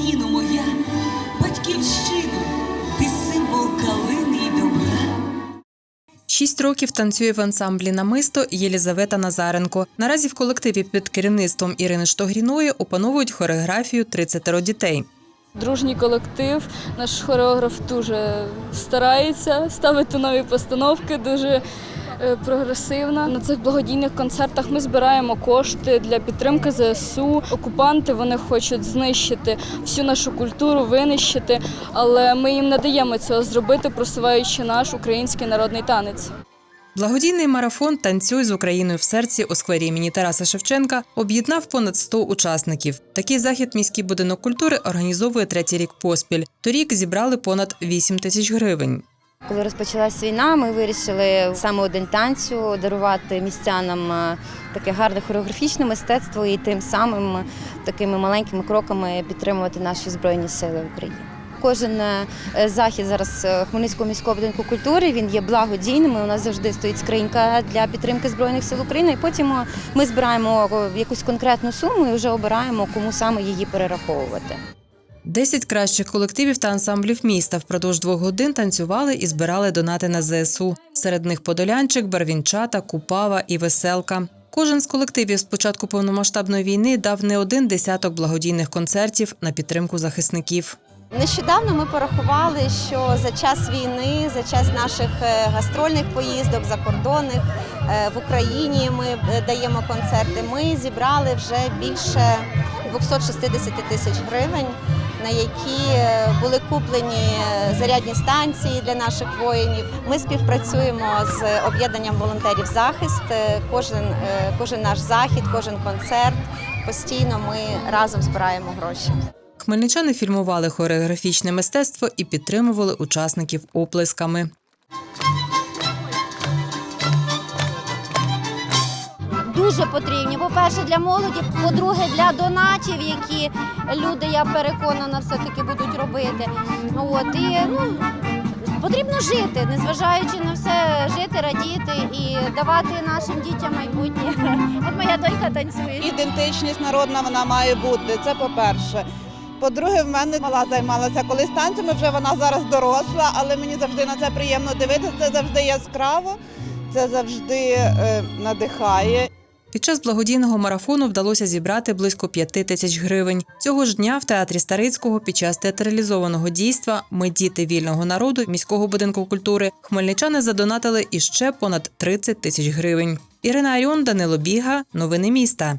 Україно моя, батьківщино, ти символ калини й добра. Шість років танцює в ансамблі намисто Єлізавета Назаренко. Наразі в колективі під керівництвом Ірини Штогріної опановують хореографію 30 дітей. Дружній колектив, наш хореограф дуже старається ставити нові постановки, дуже прогресивна. На цих благодійних концертах ми збираємо кошти для підтримки ЗСУ. Окупанти вони хочуть знищити всю нашу культуру, винищити, але ми їм не даємо цього зробити, просуваючи наш український народний танець. Благодійний марафон Танцюй з Україною в серці у сквері імені Тараса Шевченка об'єднав понад 100 учасників. Такий захід міський будинок культури організовує третій рік поспіль. Торік зібрали понад 8 тисяч гривень. Коли розпочалась війна, ми вирішили саме день танцю дарувати містянам е, таке гарне хореографічне мистецтво і тим самим такими маленькими кроками підтримувати наші збройні сили України. Кожен е, захід зараз е, Хмельницького міського будинку культури він є благодійним. У нас завжди стоїть скринька для підтримки збройних сил України. І потім ми збираємо якусь конкретну суму і вже обираємо, кому саме її перераховувати. Десять кращих колективів та ансамблів міста впродовж двох годин танцювали і збирали донати на ЗСУ. Серед них Подолянчик, Барвінчата, Купава і Веселка. Кожен з колективів з початку повномасштабної війни дав не один десяток благодійних концертів на підтримку захисників. Нещодавно ми порахували, що за час війни, за час наших е, гастрольних поїздок закордонних е, в Україні ми е, даємо концерти. Ми зібрали вже більше 260 тисяч гривень, на які е, були куплені е, зарядні станції для наших воїнів. Ми співпрацюємо з об'єднанням волонтерів захист. Е, Кожен, кожен наш захід, кожен концерт постійно ми разом збираємо гроші. Хмельничани фільмували хореографічне мистецтво і підтримували учасників оплесками. Дуже потрібні. По-перше, для молоді, по-друге, для донатів, які люди, я переконана, все-таки будуть робити. От і ну. Потрібно жити, незважаючи на все, жити, радіти і давати нашим дітям майбутнє. От моя донька танцює. Ідентичність народна вона має бути. Це по-перше. По-друге, в мене мала займалася колись танцями, вже вона зараз доросла, але мені завжди на це приємно дивитися. Це завжди яскраво, це завжди е, надихає. Під час благодійного марафону вдалося зібрати близько п'яти тисяч гривень. Цього ж дня в театрі Старицького під час театралізованого дійства Ми діти вільного народу міського будинку культури хмельничани задонатили іще понад 30 тисяч гривень. Ірина Айон, Данило Біга. Новини міста.